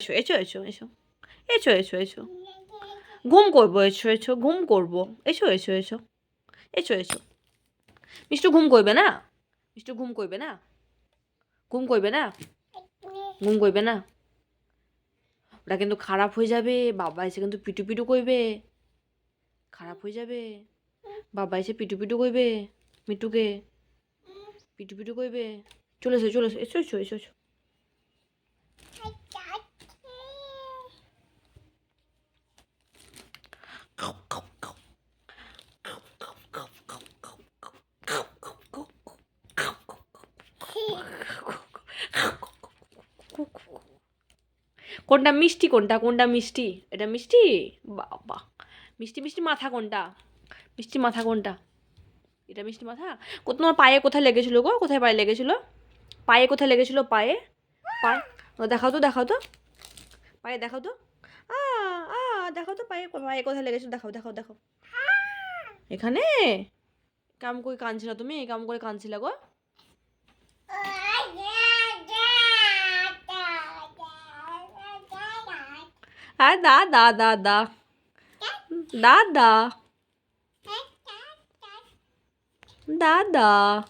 এসো এসো এসো এসো। এসো এসো এসো। ঘুম করব, এসো এসো, ঘুম করব। এসো এসো এসো। এসো এসো। মিষ্টু ঘুম করবে না? মিষ্টু ঘুম করবে না? ঘুম করবে না? ঘুম করবে না? ওটা কিন্তু খারাপ হয়ে যাবে। বাবা এসে কিন্তু পিটু পিটু করবে। খারাপ হয়ে যাবে। বাবা এসে পিটু পিটু করবে মিটুকে পিটু পিটু করবে। চলে এসো চলে এসো এসো এসো এসো এসো কোনটা মিষ্টি কোনটা? কোনটা মিষ্টি? এটা মিষ্টি? বাবা। মিষ্টি মিষ্টি মাথা কোনটা? মিষ্টি মাথা কোনটা? এটা মিষ্টি মাথা? তোমার পায়ে কোথায় লেগেছিলো গো? কোথায় পায়ে লেগেছিলো? পায়ে কোথায় লেগেছিলো? পায়ে? পায়ে? দেখাও তো দেখাও তো। পায়ে দেখাও তো। আ দেখাও তো পায়ে পায়ে কোথায় লেগেছিলো? দেখাও দেখাও দেখাও। এখানে? কাম করে কাঁদছিলা তুমি? কাম করে কাঁদছিলা গো? А да, да, да, да. Да, да. Да, да.